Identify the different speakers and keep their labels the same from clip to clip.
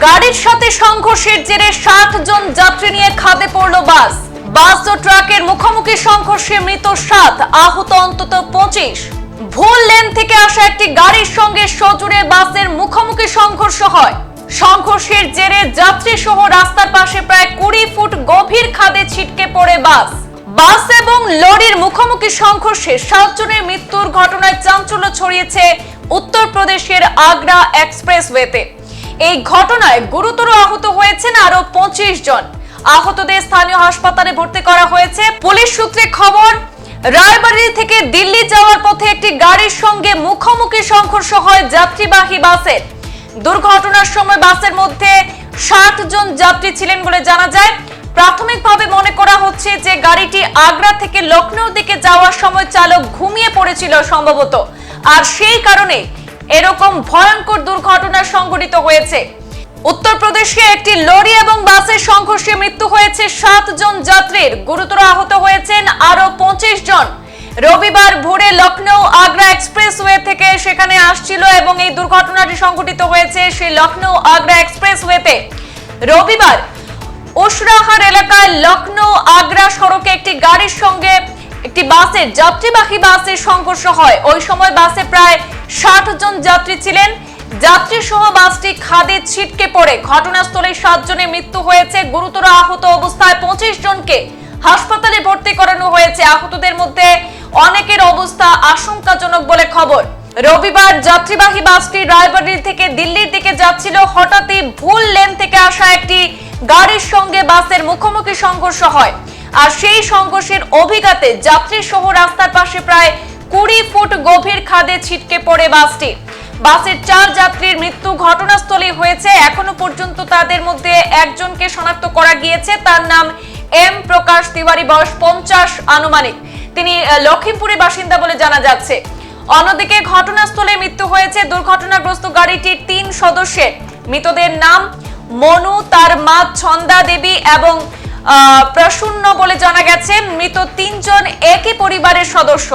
Speaker 1: গাড়ির সাথে সংঘর্ষের জেরে ষাট জন যাত্রী নিয়ে খাদে পড়ল বাস। বাস ও ট্রাকের মুখোমুখি সংঘর্ষে মৃত সাত, আহত অন্তত পঁচিশ। ভুল লেন থেকে আসা একটি গাড়ির সঙ্গে সজোরে বাসের মুখোমুখি সংঘর্ষ হয়। সংঘর্ষের জেরে যাত্রী সহ রাস্তার পাশে প্রায় কুড়ি ফুট গভীর খাদে ছিটকে পড়ে বাস। বাস এবং লরির মুখোমুখি সংঘর্ষে সাতজনের মৃত্যুর ঘটনায় চাঞ্চল্য ছড়িয়েছে উত্তরপ্রদেশের আগ্রা এক্সপ্রেসওয়েতে। এই ঘটনায় গুরুতর আহত হয়েছেন আরও পঁচিশ জন। আহতদের স্থানীয় হাসপাতালে ভর্তি করা হয়েছে। পুলিশ সূত্রে খবর, রায়বাড়ি থেকে দিল্লি যাওয়ার পথে একটি গাড়ির সঙ্গে মুখোমুখি সংঘর্ষ হয় যাত্রীবাহী বাসের। দুর্ঘটনার সময় বাসের মধ্যে ষাট জন যাত্রী ছিলেন বলে জানা যায়। প্রাথমিকভাবে মনে করা হচ্ছে যে গাড়িটি আগ্রা থেকে লখনৌ দিকে যাওয়ার সময় চালক ঘুমিয়ে পড়েছিল সম্ভবত। আর সেই কারণে এরকম ভয়ঙ্কর দুর্ঘটনা সংঘটিত হয়েছে। উত্তরপ্রদেশে একটি লরি এবং বাসের সংঘর্ষে মৃত্যু হয়েছে সাত জন যাত্রীর। গুরুতর আহত হয়েছেন আরও পঁচিশ জন। রবিবার ভোরে লখনৌ আগ্রা এক্সপ্রেসওয়ে থেকে সেখানে আসছিল এবং এই দুর্ঘটনাটি সংঘটিত হয়েছে সেই লখনৌ আগ্রা এক্সপ্রেসওয়েতে। রবিবার উসরাহার এলাকায় লখনৌ আগ্রা সড়কে একটি গাড়ির সঙ্গে একটি বাসের যাত্রীবাহী বাসের সংঘর্ষ হয়। ওই সময় বাসে প্রায় ষাট জন যাত্রী ছিলেন। যাত্রী সহ বাসটি খাদে ছিটকে পড়ে। ঘটনাস্থলে সাতজনের মৃত্যু হয়েছে। গুরুতর আহত অবস্থায় পঁচিশ জনকে হাসপাতালে ভর্তি করানো হয়েছে। আহতদের মধ্যে অনেকের অবস্থা আশঙ্কাজনক বলে খবর। রবিবার যাত্রীবাহী বাসটি রায়বাড়ি থেকে দিল্লির দিকে যাচ্ছিল। হঠাৎই ভুল লেন থেকে আসা একটি গাড়ির সঙ্গে বাসের মুখোমুখি সংঘর্ষ হয়। আর সেই সংঘর্ষের অভিঘাতে যাত্রী সহ রাস্তার পাশে প্রায় কুড়ি ফুট গভীর খাদে ছিটকে পড়ে বাসটি। বাসের চার যাত্রীর মৃত্যু ঘটনাস্থলে হয়েছে। এখনও পর্যন্ত তাদের মধ্যে একজনকে শনাক্ত করা গিয়েছে। তার নাম এম প্রকাশ তিওয়ারি বয়স পঞ্চাশ আনুমানিক। তিনি আহ, লখিমপুরের বাসিন্দা বলে জানা যাচ্ছে। অন্যদিকে ঘটনাস্থলে মৃত্যু হয়েছে দুর্ঘটনাগ্রস্ত গাড়িটির তিন সদস্যের। মৃতদের নাম মনু তার মা ছন্দা দেবী এবং প্রসন্ন বলে জানা গেছে। মৃত তিনজন একই পরিবারের সদস্য।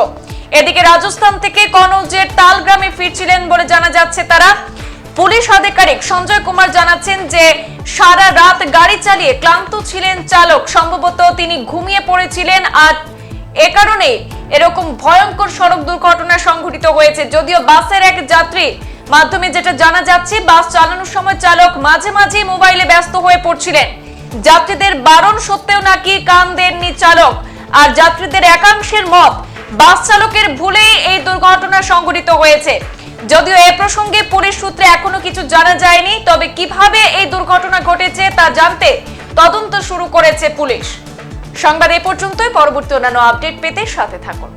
Speaker 1: এদিকে রাজস্থান থেকে কনৌজের তালগ্রামে ফিরছিলেন বলে জানা যাচ্ছে তারা। পুলিশ আধিকারিক সঞ্জয় কুমার জানাচ্ছেন যে, সারা রাত গাড়ি চালিয়ে ক্লান্ত ছিলেন চালক। সম্ভবত তিনি ঘুমিয়ে পড়েছিলেন আর এ কারণে এরকম ভয়ঙ্কর সড়ক দুর্ঘটনা সংঘটিত হয়েছে। যদিও বাসের এক যাত্রী মাধ্যমে যেটা জানা যাচ্ছে, বাস চালানোর সময় চালক মাঝে মাঝে মোবাইলে ব্যস্ত হয়ে পড়ছিলেন। যাত্রীদের বারণ সত্ত্বেও নাকি কান দেননি চালক। আর যাত্রীদের একাংশের মত বাস চালকের ভুলেই এই দুর্ঘটনা সংঘটিত হয়েছে। যদিও এ প্রসঙ্গে পুলিশ সূত্রে এখনও কিছু জানা যায়নি, তবে কীভাবে এই দুর্ঘটনা ঘটেছে তা জানতে তদন্ত শুরু করেছে পুলিশ। সংবাদ এ পর্যন্তই, পরবর্তী অন্যান্য আপডেট পেতে সাথে থাকুন।